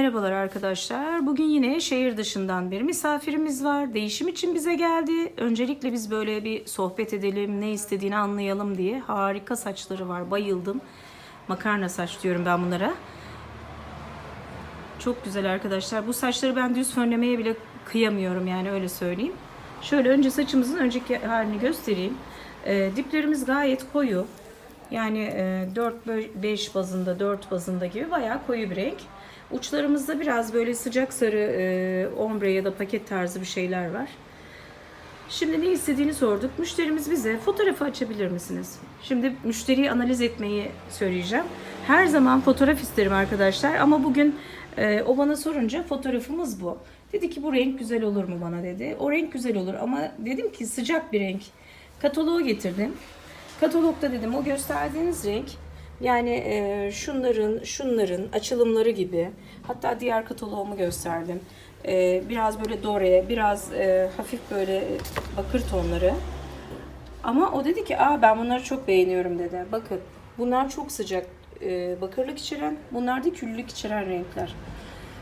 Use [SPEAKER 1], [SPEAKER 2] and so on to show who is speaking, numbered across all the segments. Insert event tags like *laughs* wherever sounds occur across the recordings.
[SPEAKER 1] Merhabalar arkadaşlar. Bugün yine şehir dışından bir misafirimiz var. Değişim için bize geldi. Öncelikle biz böyle bir sohbet edelim, ne istediğini anlayalım diye. Harika saçları var. Bayıldım. Makarna saç diyorum ben bunlara. Çok güzel arkadaşlar. Bu saçları ben düz fönlemeye bile kıyamıyorum yani öyle söyleyeyim. Şöyle önce saçımızın önceki halini göstereyim. Ee, diplerimiz gayet koyu. Yani e, 4-5 bazında, 4 bazında gibi bayağı koyu bir renk. Uçlarımızda biraz böyle sıcak sarı e, ombre ya da paket tarzı bir şeyler var. Şimdi ne istediğini sorduk. Müşterimiz bize fotoğrafı açabilir misiniz? Şimdi müşteriyi analiz etmeyi söyleyeceğim. Her zaman fotoğraf isterim arkadaşlar ama bugün e, o bana sorunca fotoğrafımız bu. Dedi ki bu renk güzel olur mu bana dedi. O renk güzel olur ama dedim ki sıcak bir renk. Kataloğu getirdim. Katalogda dedim o gösterdiğiniz renk yani e, şunların şunların açılımları gibi hatta diğer kataloğumu gösterdim. E, biraz böyle dore, biraz e, hafif böyle bakır tonları. Ama o dedi ki aa ben bunları çok beğeniyorum dedi. Bakın bunlar çok sıcak e, bakırlık içeren, bunlar da küllülük içeren renkler.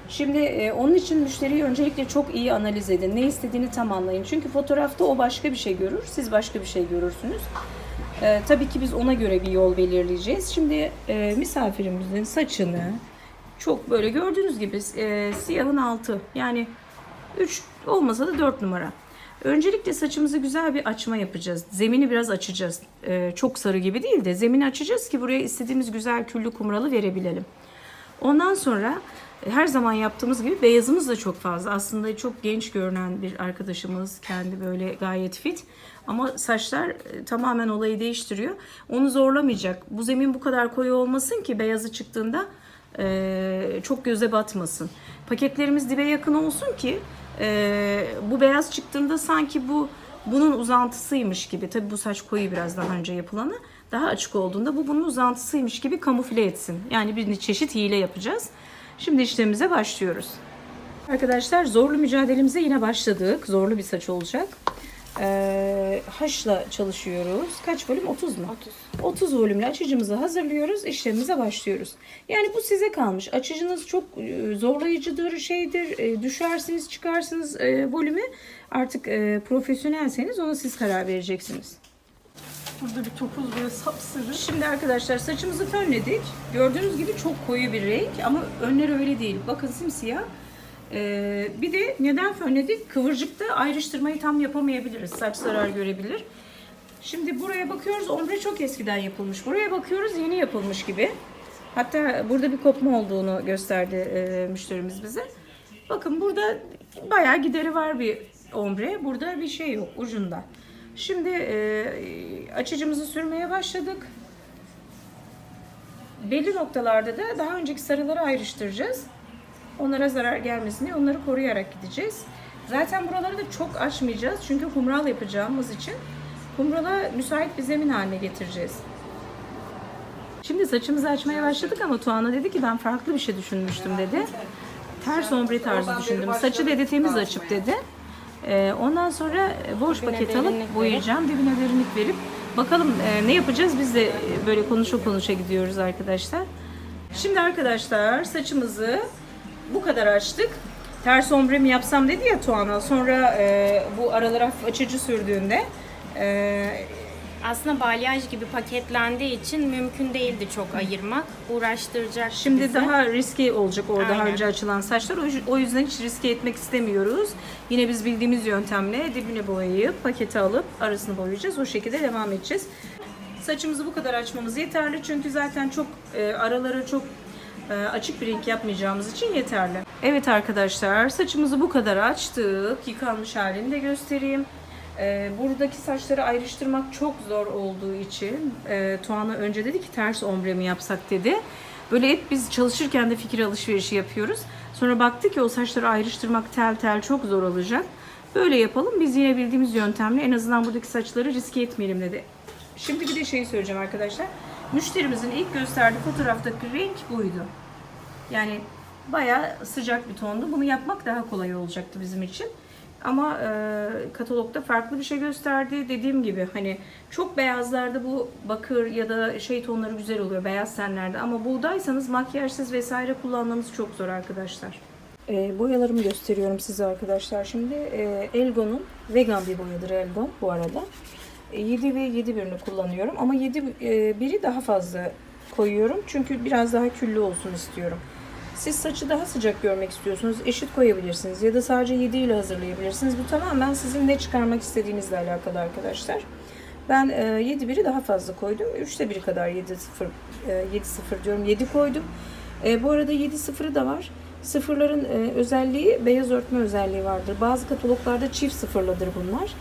[SPEAKER 1] Şimdi e, onun için müşteriyi öncelikle çok iyi analiz edin. Ne istediğini tam anlayın. Çünkü fotoğrafta o başka bir şey görür, siz başka bir şey görürsünüz. E, tabii ki biz ona göre bir yol belirleyeceğiz. Şimdi e, misafirimizin saçını çok böyle gördüğünüz gibi e, siyahın altı yani 3 olmasa da 4 numara. Öncelikle saçımızı güzel bir açma yapacağız. Zemini biraz açacağız. E, çok sarı gibi değil de zemini açacağız ki buraya istediğimiz güzel küllü kumralı verebilelim. Ondan sonra her zaman yaptığımız gibi beyazımız da çok fazla. Aslında çok genç görünen bir arkadaşımız. Kendi böyle gayet fit. Ama saçlar e, tamamen olayı değiştiriyor. Onu zorlamayacak. Bu zemin bu kadar koyu olmasın ki beyazı çıktığında e, çok göze batmasın. Paketlerimiz dibe yakın olsun ki e, bu beyaz çıktığında sanki bu bunun uzantısıymış gibi. Tabii bu saç koyu biraz daha önce yapılanı. Daha açık olduğunda bu bunun uzantısıymış gibi kamufle etsin. Yani bir çeşit hile yapacağız. Şimdi işlemimize başlıyoruz. Arkadaşlar zorlu mücadelemize yine başladık. Zorlu bir saç olacak. Ee, haşla çalışıyoruz. Kaç volüm? 30 mu? 30. 30 volümle açıcımızı hazırlıyoruz. işlemimize başlıyoruz. Yani bu size kalmış. Açıcınız çok e, zorlayıcıdır, şeydir. E, düşersiniz, çıkarsınız e, volümü. Artık profesyonelseniz ona siz karar vereceksiniz.
[SPEAKER 2] Burada bir topuz böyle sapsarı.
[SPEAKER 1] Şimdi arkadaşlar saçımızı fönledik. Gördüğünüz gibi çok koyu bir renk ama önleri öyle değil. Bakın simsiyah. Ee, bir de neden fönledik? Kıvırcıkta ayrıştırmayı tam yapamayabiliriz. Saç zarar görebilir. Şimdi buraya bakıyoruz. Ombre çok eskiden yapılmış. Buraya bakıyoruz yeni yapılmış gibi. Hatta burada bir kopma olduğunu gösterdi e, müşterimiz bize. Bakın burada bayağı gideri var bir ombre. Burada bir şey yok ucunda. Şimdi e, açıcımızı sürmeye başladık. Belli noktalarda da daha önceki sarıları ayrıştıracağız. Onlara zarar gelmesin diye onları koruyarak gideceğiz. Zaten buraları da çok açmayacağız. Çünkü kumral yapacağımız için kumrala müsait bir zemin haline getireceğiz. Şimdi saçımızı açmaya başladık ama Tuana dedi ki ben farklı bir şey düşünmüştüm dedi. Ters ombre tarzı düşündüm. Saçı dedi temiz açıp dedi. Ee, ondan sonra boş paket alıp boyayacağım. Dibine derinlik verip bakalım e, ne yapacağız. Biz de e, böyle konuşa konuşa gidiyoruz arkadaşlar. Şimdi arkadaşlar saçımızı bu kadar açtık. Ters ombre mi yapsam dedi ya Tuana. Sonra e, bu aralara açıcı sürdüğünde e,
[SPEAKER 3] Aslında balyaj gibi paketlendiği için mümkün değildi çok ayırmak. Uğraştıracak
[SPEAKER 1] Şimdi
[SPEAKER 3] bizi.
[SPEAKER 1] daha riski olacak o daha
[SPEAKER 3] Aynen.
[SPEAKER 1] önce açılan saçlar. O yüz- O yüzden hiç riske etmek istemiyoruz. Yine biz bildiğimiz yöntemle dibine boyayıp pakete alıp arasını boyayacağız. O şekilde devam edeceğiz. Saçımızı bu kadar açmamız yeterli. Çünkü zaten çok e, araları çok e, açık bir renk yapmayacağımız için yeterli. Evet arkadaşlar saçımızı bu kadar açtık. Yıkanmış halini de göstereyim. E, buradaki saçları ayrıştırmak çok zor olduğu için e, Tuana önce dedi ki ters ombre mi yapsak dedi. Böyle hep biz çalışırken de fikir alışverişi yapıyoruz. Sonra baktık ki o saçları ayrıştırmak tel tel çok zor olacak. Böyle yapalım. Biz yine bildiğimiz yöntemle en azından buradaki saçları riske etmeyelim dedi. Şimdi bir de şeyi söyleyeceğim arkadaşlar. Müşterimizin ilk gösterdiği fotoğraftaki renk buydu. Yani bayağı sıcak bir tondu. Bunu yapmak daha kolay olacaktı bizim için. Ama e, katalogda farklı bir şey gösterdi. Dediğim gibi hani çok beyazlarda bu bakır ya da şey tonları güzel oluyor beyaz tenlerde. Ama buğdaysanız makyajsız vesaire kullanmanız çok zor arkadaşlar. E, boyalarımı gösteriyorum size arkadaşlar. Şimdi e, Elgon'un vegan bir boyadır Elgon bu arada. 7 ve 7 birini kullanıyorum ama 7 e, biri daha fazla koyuyorum. Çünkü biraz daha küllü olsun istiyorum. Siz saçı daha sıcak görmek istiyorsunuz. Eşit koyabilirsiniz ya da sadece 7 ile hazırlayabilirsiniz. Bu tamamen sizin ne çıkarmak istediğinizle alakalı arkadaşlar. Ben e, 7 biri daha fazla koydum. 3'te 1 kadar 7 0 e, 7 0 diyorum 7 koydum. E, bu arada 7 sıfırı da var. Sıfırların e, özelliği beyaz örtme özelliği vardır. Bazı kataloglarda çift sıfırlıdır bunlar.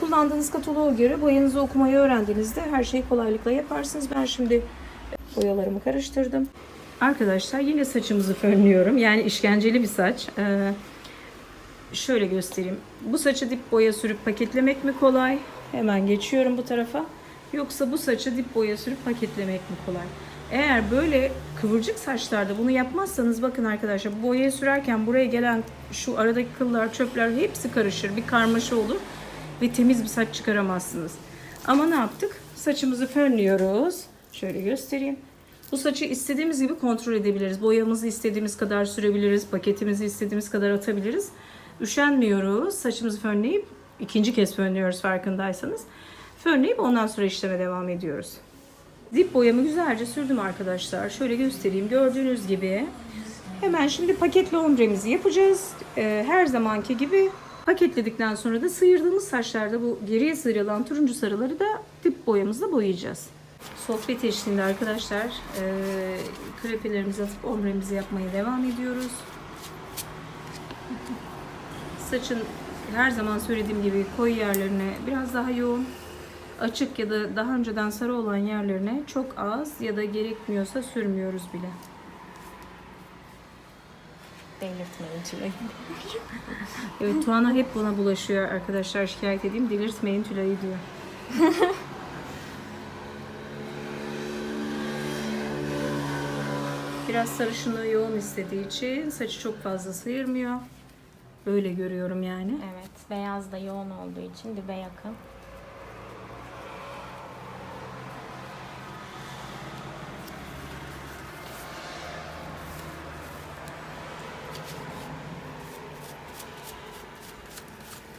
[SPEAKER 1] Kullandığınız kataloğa göre boyanızı okumayı öğrendiğinizde her şeyi kolaylıkla yaparsınız. Ben şimdi boyalarımı karıştırdım. Arkadaşlar yine saçımızı fönlüyorum. Yani işkenceli bir saç. Ee, şöyle göstereyim. Bu saçı dip boya sürüp paketlemek mi kolay? Hemen geçiyorum bu tarafa. Yoksa bu saçı dip boya sürüp paketlemek mi kolay? Eğer böyle kıvırcık saçlarda bunu yapmazsanız bakın arkadaşlar bu boyayı sürerken buraya gelen şu aradaki kıllar, çöpler hepsi karışır. Bir karmaşa olur ve temiz bir saç çıkaramazsınız. Ama ne yaptık? Saçımızı fönlüyoruz. Şöyle göstereyim. Bu saçı istediğimiz gibi kontrol edebiliriz. Boyamızı istediğimiz kadar sürebiliriz. Paketimizi istediğimiz kadar atabiliriz. Üşenmiyoruz. Saçımızı fönleyip ikinci kez fönlüyoruz farkındaysanız. Fönleyip ondan sonra işleme devam ediyoruz. Dip boyamı güzelce sürdüm arkadaşlar. Şöyle göstereyim. Gördüğünüz gibi hemen şimdi paketle ombremizi yapacağız. Ee, her zamanki gibi paketledikten sonra da sıyırdığımız saçlarda bu geriye sıyrılan turuncu sarıları da dip boyamızla boyayacağız. Sohbet eşliğinde arkadaşlar e, krepelerimizi atıp ombremizi yapmaya devam ediyoruz. Saçın her zaman söylediğim gibi koyu yerlerine biraz daha yoğun, açık ya da daha önceden sarı olan yerlerine çok az ya da gerekmiyorsa sürmüyoruz bile.
[SPEAKER 3] Delirtmeyin Tülay'ı.
[SPEAKER 1] Evet Tuana hep buna bulaşıyor arkadaşlar şikayet edeyim. Delirtmeyin Tülay'ı diyor. *laughs* Biraz sarışınlığı yoğun istediği için saçı çok fazla sıyırmıyor. Böyle görüyorum yani.
[SPEAKER 3] Evet, beyaz da yoğun olduğu için dibe yakın.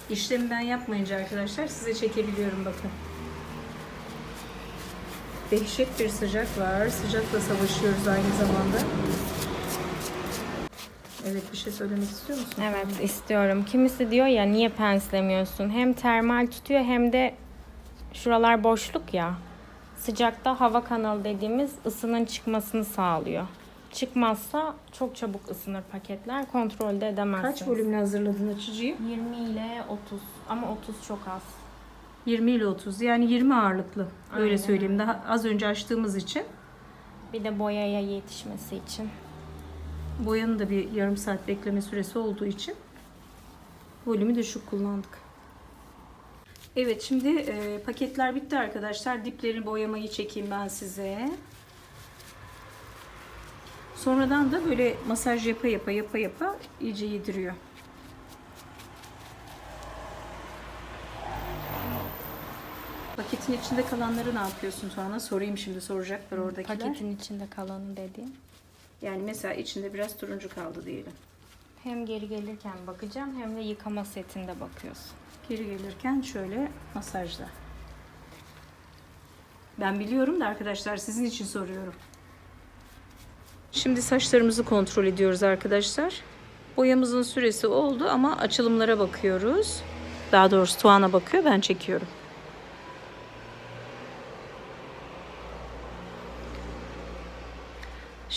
[SPEAKER 1] İşlemi ben yapmayınca arkadaşlar size çekebiliyorum bakın. Dehşet bir sıcak var. Sıcakla savaşıyoruz aynı zamanda. Evet bir şey söylemek istiyor musun?
[SPEAKER 3] Evet, istiyorum. Kimisi diyor ya niye penslemiyorsun? Hem termal tutuyor hem de şuralar boşluk ya. Sıcakta hava kanalı dediğimiz ısının çıkmasını sağlıyor. Çıkmazsa çok çabuk ısınır paketler. Kontrolde edemezsiniz.
[SPEAKER 1] Kaç volümle hazırladın açıcıyı?
[SPEAKER 3] 20 ile 30 ama 30 çok az.
[SPEAKER 1] 20 ile 30 yani 20 ağırlıklı. Öyle
[SPEAKER 3] Aynen
[SPEAKER 1] söyleyeyim. Daha az önce açtığımız için
[SPEAKER 3] Bir de boyaya yetişmesi için.
[SPEAKER 1] boyanın da bir yarım saat bekleme süresi olduğu için volümü düşük kullandık. Evet şimdi e, paketler bitti arkadaşlar. Diplerini boyamayı çekeyim ben size. Sonradan da böyle masaj yapa yapa yapa yapa iyice yediriyor. Paketin içinde kalanları ne yapıyorsun Tuana? Sorayım şimdi soracaklar oradakiler.
[SPEAKER 3] Paketin içinde kalanı dediğim.
[SPEAKER 1] Yani mesela içinde biraz turuncu kaldı diyelim.
[SPEAKER 3] Hem geri gelirken bakacağım hem de yıkama setinde bakıyorsun.
[SPEAKER 1] Geri gelirken şöyle masajla. Ben biliyorum da arkadaşlar sizin için soruyorum. Şimdi saçlarımızı kontrol ediyoruz arkadaşlar. Boyamızın süresi oldu ama açılımlara bakıyoruz. Daha doğrusu Tuana bakıyor ben çekiyorum.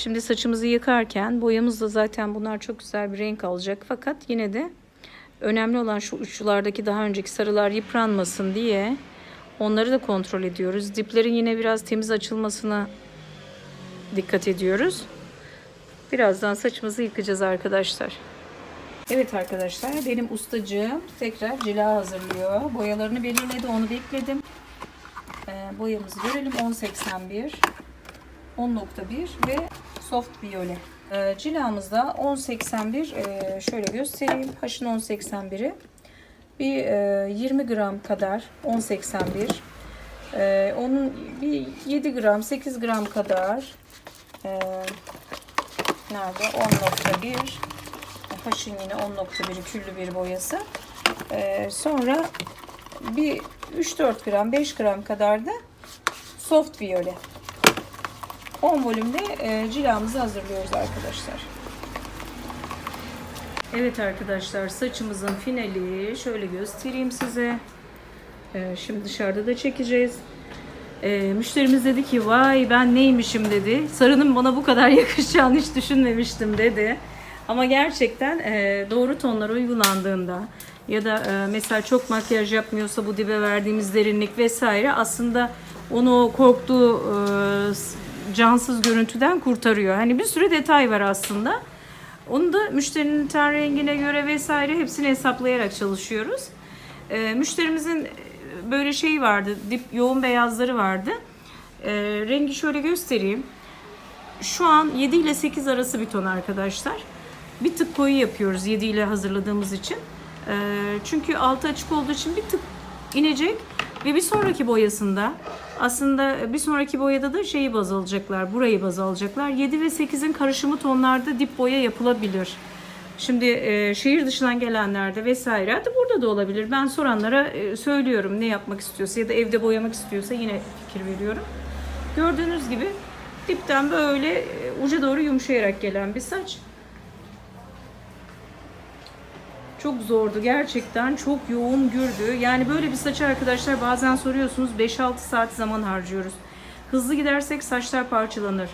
[SPEAKER 1] Şimdi saçımızı yıkarken boyamız da zaten bunlar çok güzel bir renk alacak. Fakat yine de önemli olan şu uçlardaki daha önceki sarılar yıpranmasın diye onları da kontrol ediyoruz. Diplerin yine biraz temiz açılmasına dikkat ediyoruz. Birazdan saçımızı yıkayacağız arkadaşlar. Evet arkadaşlar benim ustacığım tekrar cila hazırlıyor. Boyalarını belirledi onu bekledim. Ee, boyamızı görelim 1081 10.1 ve soft viyole. Ee, cilamızda 1081 e, şöyle göstereyim. Haşın 1081'i. bir e, 20 gram kadar 1081 e, onun bir 7 gram 8 gram kadar e, nerede 10.1 Haşin yine 10.1 küllü bir boyası E, sonra bir 3-4 gram 5 gram kadar da soft viyole 10 volümde e, cilamızı hazırlıyoruz arkadaşlar. Evet arkadaşlar saçımızın finali şöyle göstereyim size. Ee, şimdi dışarıda da çekeceğiz. Ee, müşterimiz dedi ki vay ben neymişim dedi. Sarının bana bu kadar *laughs* yakışacağını hiç düşünmemiştim dedi. Ama gerçekten e, doğru tonlar uygulandığında ya da e, mesela çok makyaj yapmıyorsa bu dibe verdiğimiz derinlik vesaire aslında onu korktuğu e, cansız görüntüden kurtarıyor. Hani bir sürü detay var aslında. Onu da müşterinin ten rengine göre vesaire hepsini hesaplayarak çalışıyoruz. Ee, müşterimizin e, böyle şeyi vardı, dip yoğun beyazları vardı. Ee, rengi şöyle göstereyim. Şu an 7 ile 8 arası bir ton arkadaşlar. Bir tık koyu yapıyoruz 7 ile hazırladığımız için. Ee, çünkü altı açık olduğu için bir tık inecek ve bir sonraki boyasında aslında bir sonraki boyada da şeyi baz alacaklar, burayı baz alacaklar. 7 ve 8'in karışımı tonlarda dip boya yapılabilir. Şimdi e, şehir dışından gelenlerde vesaire hatta burada da olabilir. Ben soranlara e, söylüyorum ne yapmak istiyorsa ya da evde boyamak istiyorsa yine fikir veriyorum. Gördüğünüz gibi dipten böyle e, uca doğru yumuşayarak gelen bir saç. Çok zordu gerçekten. Çok yoğun gürdü. Yani böyle bir saçı arkadaşlar bazen soruyorsunuz 5-6 saat zaman harcıyoruz. Hızlı gidersek saçlar parçalanır.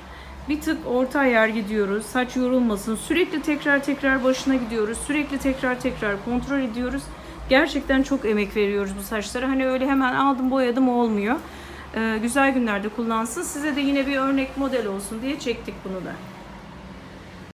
[SPEAKER 1] Bir tık orta ayar gidiyoruz. Saç yorulmasın. Sürekli tekrar tekrar başına gidiyoruz. Sürekli tekrar tekrar kontrol ediyoruz. Gerçekten çok emek veriyoruz bu saçlara. Hani öyle hemen aldım boyadım olmuyor. Ee, güzel günlerde kullansın. Size de yine bir örnek model olsun diye çektik bunu da.